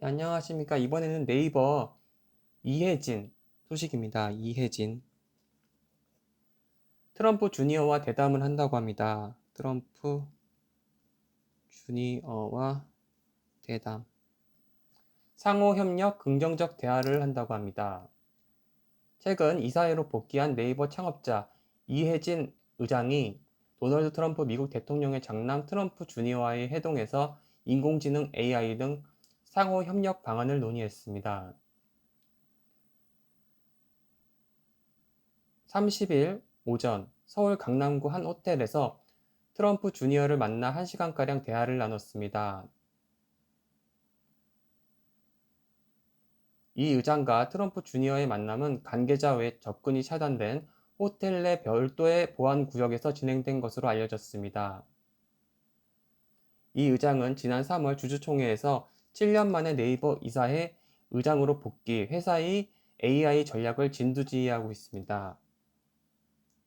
네, 안녕하십니까. 이번에는 네이버 이혜진 소식입니다. 이혜진. 트럼프 주니어와 대담을 한다고 합니다. 트럼프 주니어와 대담. 상호 협력, 긍정적 대화를 한다고 합니다. 최근 이사회로 복귀한 네이버 창업자 이혜진 의장이 도널드 트럼프 미국 대통령의 장남 트럼프 주니어와의 회동에서 인공지능 AI 등 상호 협력 방안을 논의했습니다. 30일 오전 서울 강남구 한 호텔에서 트럼프 주니어를 만나 1시간가량 대화를 나눴습니다. 이 의장과 트럼프 주니어의 만남은 관계자 외 접근이 차단된 호텔 내 별도의 보안 구역에서 진행된 것으로 알려졌습니다. 이 의장은 지난 3월 주주총회에서 7년 만에 네이버 이사회 의장으로 복귀, 회사의 AI 전략을 진두지휘하고 있습니다.